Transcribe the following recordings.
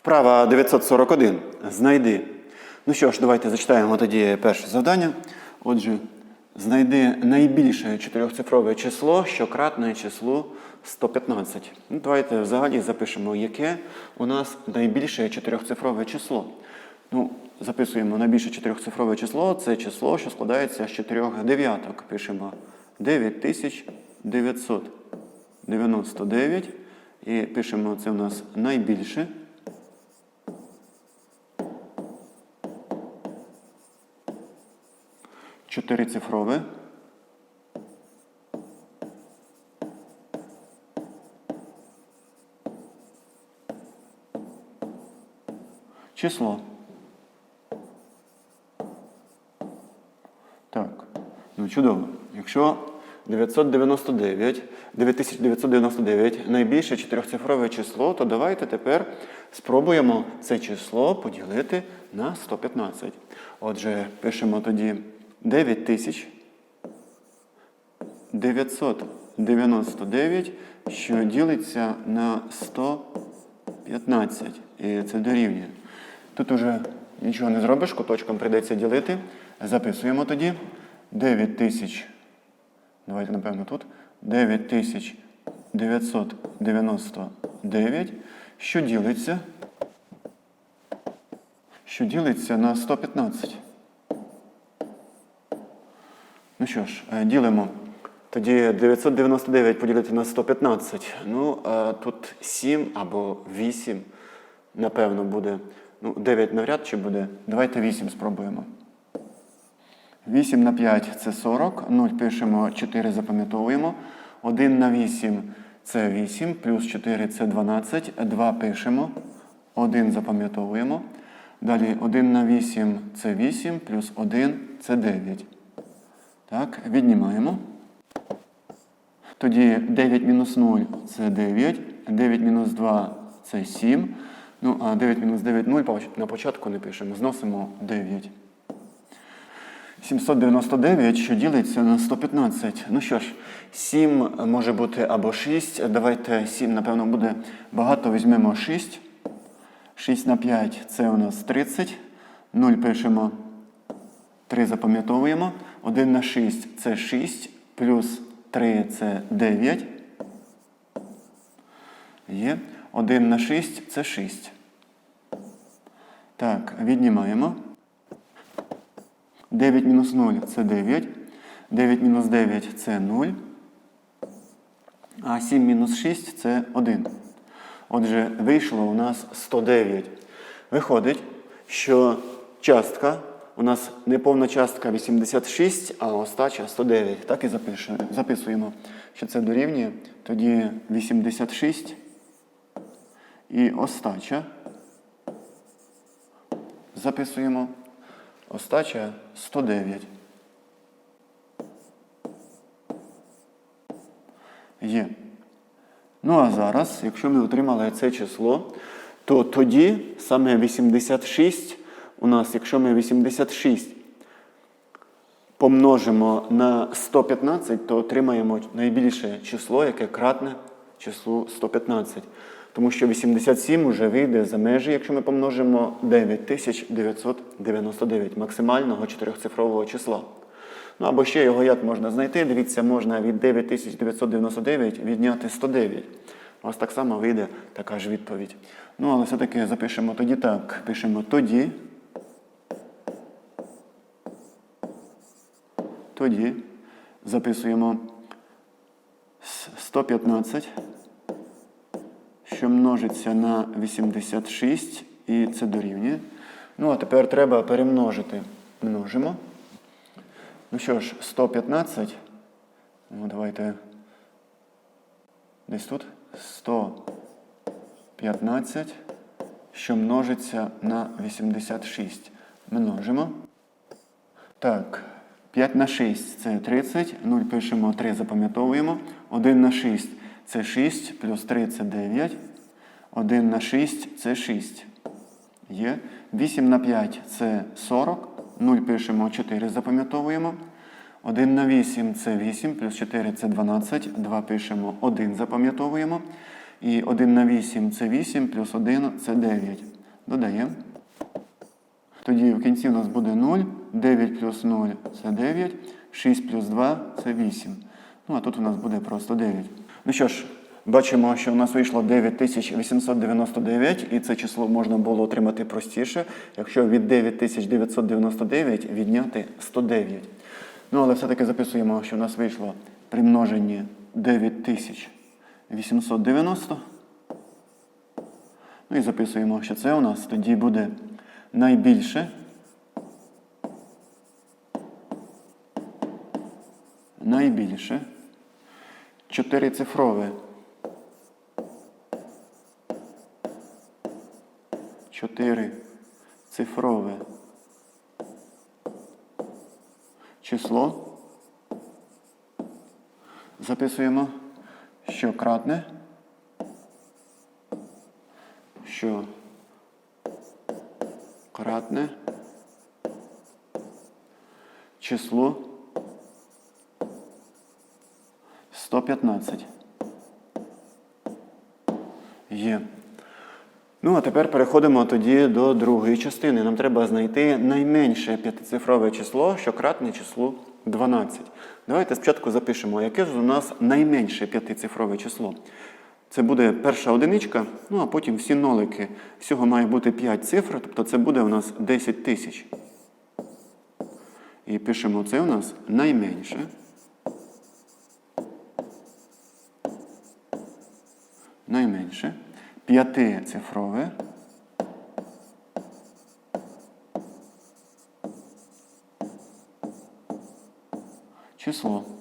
Вправа 941. Знайди. Ну що ж, давайте зачитаємо тоді перше завдання. Отже, знайди найбільше чотирьохцифрове число, що кратне числу 115. Ну, давайте взагалі запишемо, яке у нас найбільше чотирьохцифрове число. Ну, записуємо найбільше чотирьохцифрове число це число, що складається з чотирьох дев'яток. Пишемо 9999. І пишемо це у нас найбільше. Чотирицифрове. Число. Так, ну чудово. Якщо 999, 9999 найбільше чотирьохцифрове число, то давайте тепер спробуємо це число поділити на 115. Отже, пишемо тоді 9999, що ділиться на 115. І це дорівнює. Тут уже нічого не зробиш, куточком прийдеться ділити. Записуємо тоді 9000. Давайте, напевно, тут 9999, що ділиться, що ділиться на 115. Ну що ж, е, ділимо. Тоді 999 поділити на 115. Ну, е, тут 7 або 8, напевно, буде. Ну, 9 навряд чи буде. Давайте 8 спробуємо. 8 на 5 це 40, 0 пишемо, 4 запам'ятовуємо. 1 на 8 це 8, плюс 4 це 12, 2 пишемо, 1 запам'ятовуємо. Далі 1 на 8 це 8, плюс 1 це 9. Так, віднімаємо. Тоді 9 мінус 0 це 9, 9 мінус 2 це 7. Ну, а 9 мінус 9 0 на початку не пишемо, зносимо 9. 799, що ділиться на 115. Ну що ж, 7 може бути або 6. Давайте 7, напевно, буде багато. Візьмемо 6. 6 на 5 це у нас 30. 0 пишемо, 3 запам'ятовуємо. 1 на 6 це 6, плюс 3 це 9. Є. 1 на 6 це 6. Так, віднімаємо. 9 мінус 0 це 9. 9 мінус 9 це 0. А 7 мінус 6 це 1. Отже, вийшло у нас 109. Виходить, що частка у нас неповна частка 86, а остача 109. Так і записуємо, що це дорівнює. Тоді 86 і остача. Записуємо. Остача 109. Є. Ну а зараз, якщо ми отримали це число, то тоді саме 86 у нас, якщо ми 86 помножимо на 115, то отримаємо найбільше число, яке кратне числу 115. Тому що 87 вже вийде за межі, якщо ми помножимо 9999 максимального чотирьохцифрового числа. Ну або ще його як можна знайти. Дивіться, можна від 9999 відняти 109. Ось так само вийде така ж відповідь. Ну, але все-таки запишемо тоді так. Пишемо тоді. Тоді записуємо 115 що множиться на 86, і це дорівнює. Ну, а тепер треба перемножити. Множимо. Ну що ж, 115. Ну, давайте. Десь тут 115, що множиться на 86. Множимо. Так, 5 на 6 це 30. 0 пишемо 3, запам'ятовуємо. 1 на 6 це 6, плюс 3 це 9. 1 на 6 це 6. Є. 8 на 5 це 40. 0 пишемо 4, запам'ятовуємо. 1 на 8 це 8, плюс 4 це 12. 2 пишемо 1, запам'ятовуємо. І 1 на 8 це 8, плюс 1 це 9. Додаємо. Тоді в кінці у нас буде 0, 9 плюс 0 це 9, 6 плюс 2 це 8. Ну а тут у нас буде просто 9. Ну що ж, бачимо, що у нас вийшло 9899, і це число можна було отримати простіше, якщо від 9999 відняти 109. Ну, але все-таки записуємо, що у нас вийшло при множенні 9890. Ну і записуємо, що це у нас тоді буде найбільше. Найбільше. Чотирицифрове. Чотири цифрове число. Записуємо, що кратне, що кратне число 115. Є. Ну, а тепер переходимо тоді до другої частини. Нам треба знайти найменше п'ятицифрове число, що кратне числу 12. Давайте спочатку запишемо, яке ж у нас найменше п'ятицифрове число. Це буде перша одиничка, ну а потім всі нолики. Всього має бути 5 цифр, тобто це буде у нас 10 тисяч. І пишемо, це у нас найменше. Найменше. П'ятицифрове. Число.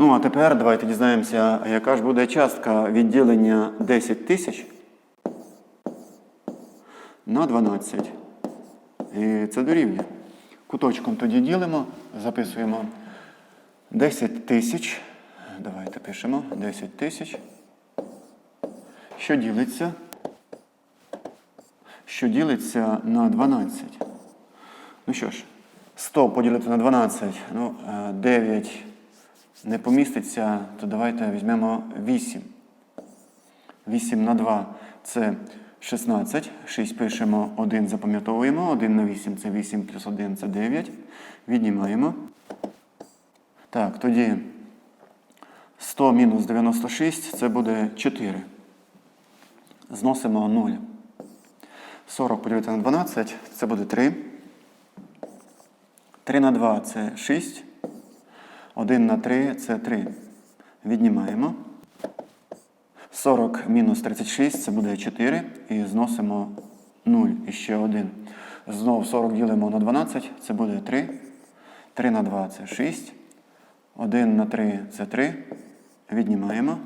Ну, а тепер давайте дізнаємося, яка ж буде частка відділення 10 тисяч на 12. І це дорівнює. Куточком тоді ділимо, записуємо 10 тисяч. Давайте пишемо 10 тисяч. Що ділиться? Що ділиться на 12. Ну що ж, 100 поділити на 12. Ну, е, 9 не поміститься, то давайте візьмемо 8. 8 на 2 це 16. 6 пишемо, 1 запам'ятовуємо. 1 на 8 це 8 плюс 1 це 9. Віднімаємо. Так, тоді 100 мінус 96 це буде 4. Зносимо 0. 40 поділити на 12 це буде 3. 3 на 2 це 6. 1 на 3 це 3. Віднімаємо. 40 мінус 36 це буде 4. І зносимо 0 і ще 1. Знову 40 ділимо на 12, це буде 3. 3 на 2 це 6. 1 на 3 це 3. Віднімаємо.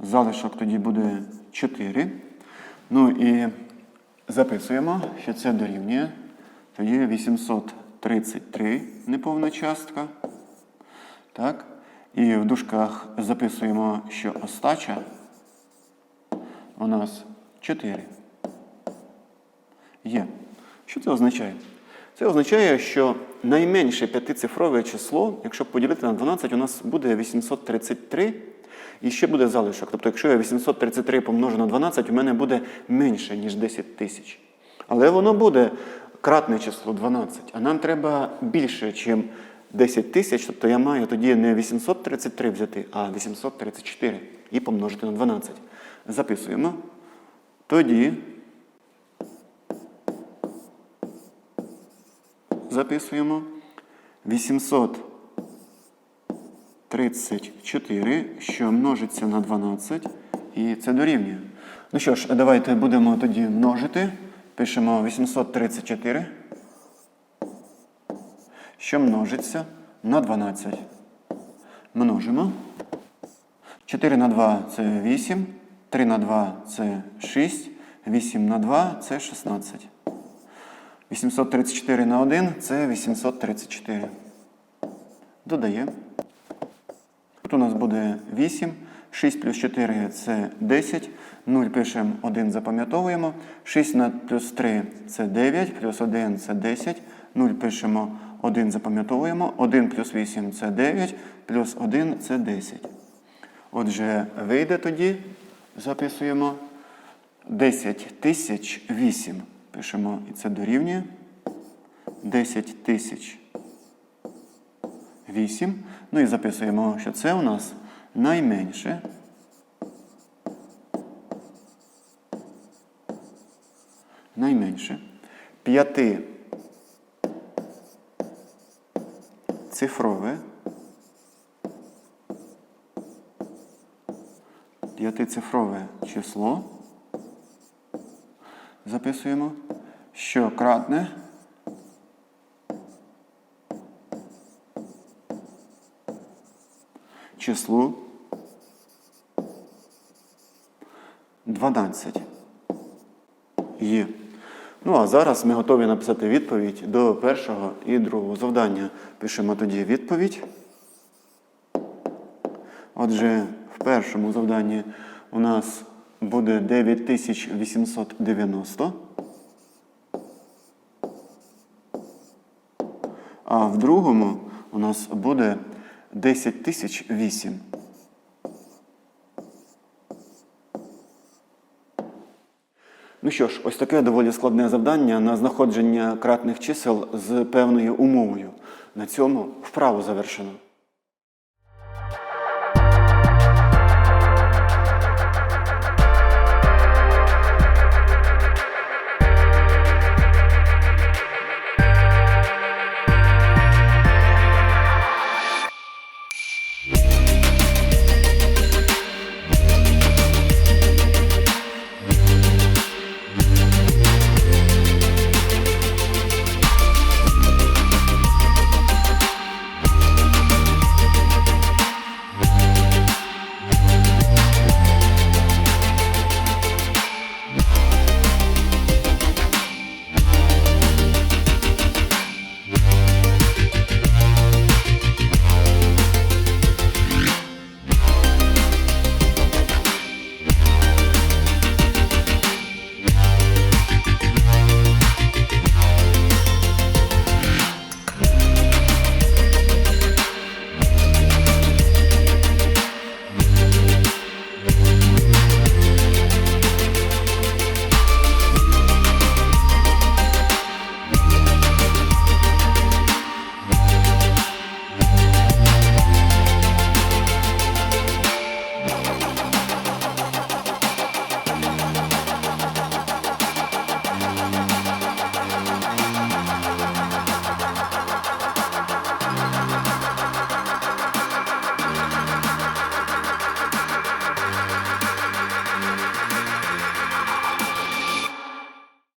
Залишок тоді буде 4. Ну і записуємо, що це дорівнює. Тоді 833 неповна частка. Так. І в дужках записуємо, що остача у нас 4. Є. Що це означає? Це означає, що найменше п'ятицифрове число, якщо поділити на 12, у нас буде 833 і ще буде залишок. Тобто, якщо я 833 помножу на 12, у мене буде менше, ніж 10 тисяч. Але воно буде кратне число 12. А нам треба більше, ніж 10 тисяч. Тобто я маю тоді не 833 взяти, а 834 і помножити на 12. Записуємо. Тоді записуємо 834, що множиться на 12, і це дорівнює. Ну що ж, давайте будемо тоді множити. Пишемо 834, що множиться на 12. Множимо. 4 на 2 це 8, 3 на 2 це 6, 8 на 2 це 16. 834 на 1 це 834. Додаємо. Тут у нас буде 8. 6 плюс 4 це 10. 0 пишемо 1, запам'ятовуємо. 6 на плюс 3 це 9, плюс 1 це 10. 0 пишемо 1 запам'ятовуємо. 1 плюс 8 це 9, плюс 1 це 10. Отже, вийде тоді, записуємо 10 тисяч 8. Пишемо, і це дорівнює 10 тисяч 8. Ну і записуємо, що це у нас найменше. Найменше. П'яти цифрове. П'ятицифрове число. Записуємо, що кратне числу 12 є. Ну а зараз ми готові написати відповідь до першого і другого завдання. Пишемо тоді відповідь. Отже, в першому завданні у нас буде 9890. А в другому у нас буде 10008. Ну що ж, ось таке доволі складне завдання на знаходження кратних чисел з певною умовою. На цьому вправу завершено.